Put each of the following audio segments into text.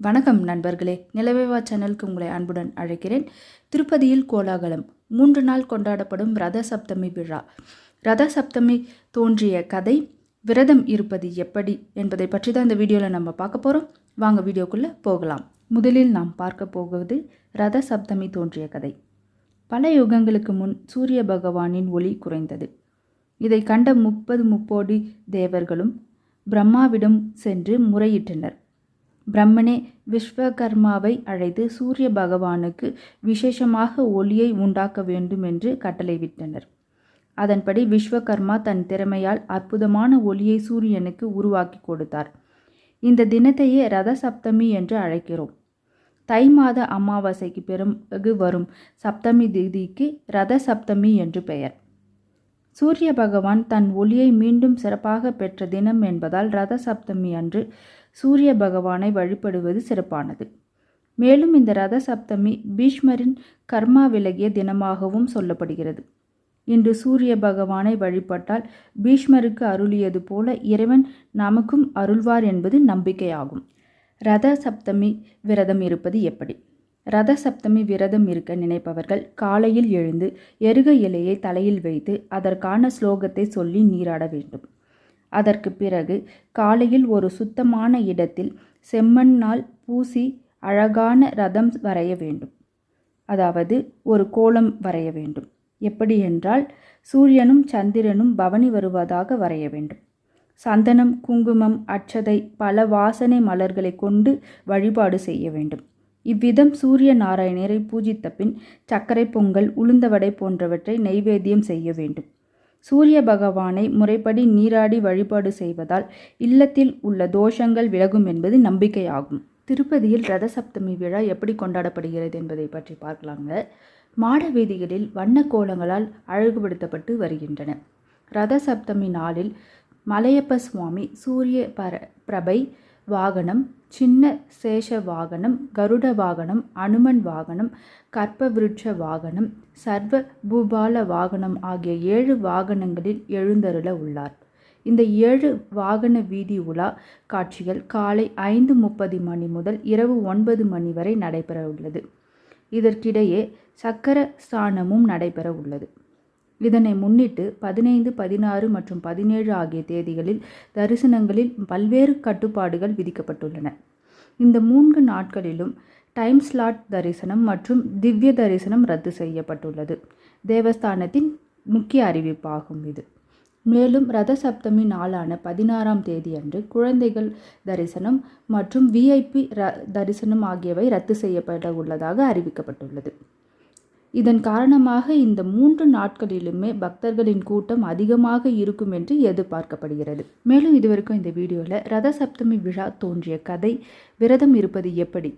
வணக்கம் நண்பர்களே. நிலவேவா சேனலுக்கு உங்களை அன்புடன் அழைக்கிறேன். திருப்பதியில் கோலாகலம் மூன்று நாள் கொண்டாடப்படும் ரத சப்தமி விழா. ரத சப்தமி தோன்றிய கதை விரதம் இருப்பது எப்படி என்பதை பற்றி தான் இந்த வீடியோவில் நம்ம பார்க்க போகிறோம் வாங்க வீடியோக்குள்ளே போகலாம். முதலில் நாம் பார்க்க போவது ரத சப்தமி தோன்றிய கதை. பல யுகங்களுக்கு முன் சூரிய பகவானின் ஒளி குறைந்தது. இதை கண்ட முப்பது முப்போடி தேவர்களும் பிரம்மாவிடம் சென்று முறையிட்டனர். பிரம்மனே விஸ்வகர்மாவை அழைத்து சூரிய பகவானுக்கு விசேஷமாக ஒளியை உண்டாக்க வேண்டும் என்று கட்டளைவிட்டனர் அதன்படி விஸ்வகர்மா தன் திறமையால் அற்புதமான ஒளியை சூரியனுக்கு உருவாக்கி கொடுத்தார். இந்த தினத்தையே ரத சப்தமி என்று அழைக்கிறோம். தை மாத அமாவாசைக்கு பிறகு வரும் சப்தமி திதிக்கு ரத சப்தமி என்று பெயர். சூரிய பகவான் தன் ஒளியை மீண்டும் சிறப்பாக பெற்ற தினம் என்பதால் ரத சப்தமி அன்று சூரிய பகவானை வழிபடுவது சிறப்பானது. மேலும் இந்த ரத சப்தமி பீஷ்மரின் கர்மா விலகிய தினமாகவும் சொல்லப்படுகிறது. இன்று சூரிய பகவானை வழிபட்டால் பீஷ்மருக்கு அருளியது போல இறைவன் நமக்கும் அருள்வார் என்பது நம்பிக்கையாகும். ரத சப்தமி விரதம் இருப்பது எப்படி? ரத சப்தமி விரதம் இருக்க நினைப்பவர்கள் காலையில் எழுந்து எருக இலையை தலையில் வைத்து அதற்கான ஸ்லோகத்தை சொல்லி நீராட வேண்டும். அதற்கு பிறகு காலையில் ஒரு சுத்தமான இடத்தில் செம்மண்ணால் பூசி அழகான ரதம் வரைய வேண்டும். அதாவது ஒரு கோலம் வரைய வேண்டும். எப்படி என்றால் சூரியனும் சந்திரனும் பவனி வருவதாக வரைய வேண்டும். சந்தனம் குங்குமம் அச்சதை பல வாசனை மலர்களை கொண்டு வழிபாடு செய்ய வேண்டும். இவ்விதம் சூரிய நாராயணரை பூஜித்த பின் சர்க்கரை பொங்கல் உளுந்தவடை போன்றவற்றை நைவேத்தியம் செய்ய வேண்டும். சூரிய பகவானை முறைப்படி நீராடி வழிபாடு செய்வதால் இல்லத்தில் உள்ள தோஷங்கள் விலகும் என்பது நம்பிக்கையாகும். திருப்பதியில் ரத சப்தமி விழா எப்படி கொண்டாடப்படுகிறது என்பதை பற்றி பார்க்கலாங்க. மாட வீதிகளில் வண்ண கோலங்களால் அழகுபடுத்தப்பட்டு வருகின்றன. ரத சப்தமி நாளில் மலையப்ப சுவாமி சூரிய பர பிரபை வாகனம் சின்ன சேஷ வாகனம் கருட வாகனம் அனுமன் வாகனம் கற்பவிருட்ச வாகனம் சர்வ பூபால வாகனம் ஆகிய ஏழு வாகனங்களில் எழுந்தருள உள்ளார். இந்த ஏழு வாகன வீதி உலா காட்சிகள் காலை ஐந்து முப்பது மணி முதல் இரவு ஒன்பது மணி வரை நடைபெற உள்ளது இதற்கிடையே சக்கர ஸ்தானமும் நடைபெற உள்ளது இதனை முன்னிட்டு பதினைந்து பதினாறு மற்றும் பதினேழு ஆகிய தேதிகளில் தரிசனங்களில் பல்வேறு கட்டுப்பாடுகள் விதிக்கப்பட்டுள்ளன. இந்த மூன்று நாட்களிலும் டைம் ஸ்லாட் தரிசனம் மற்றும் திவ்ய தரிசனம் ரத்து செய்யப்பட்டுள்ளது. தேவஸ்தானத்தின் முக்கிய அறிவிப்பாகும் இது. மேலும் ரத சப்தமி நாளான பதினாறாம் தேதியன்று குழந்தைகள் தரிசனம் மற்றும் விஐபி ர தரிசனம் ஆகியவை ரத்து செய்யப்பட உள்ளதாக அறிவிக்கப்பட்டுள்ளது. இதன் காரணமாக இந்த மூன்று நாட்களிலுமே பக்தர்களின் கூட்டம் அதிகமாக இருக்கும் என்று எதிர்பார்க்கப்படுகிறது. மேலும் இதுவரைக்கும் இந்த வீடியோவில் ரத சப்தமி விழா தோன்றிய கதை விரதம் இருப்பது எப்படி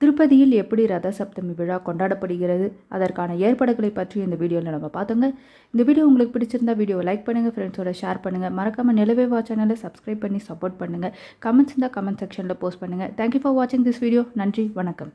திருப்பதியில் எப்படி ரத சப்தமி விழா கொண்டாடப்படுகிறது அதற்கான ஏற்பாடுகளை பற்றி இந்த வீடியோவில் நம்ம பார்த்தோங்க. இந்த வீடியோ உங்களுக்கு பிடிச்சிருந்தா வீடியோவை லைக் பண்ணுங்கள் ஃப்ரெண்ட்ஸோட ஷேர் பண்ணுங்கள் மறக்காமல் நிலவேவா சேனலை சப்ஸ்கிரைப் பண்ணி சப்போர்ட் பண்ணுங்கள் கமெண்ட்ஸ் இருந்தால் கமெண்ட் செக்ஷனில் போஸ்ட் பண்ணுங்கள் தேங்க்யூ ஃபார் வாட்சிங் திஸ் வீடியோ நன்றி வணக்கம்.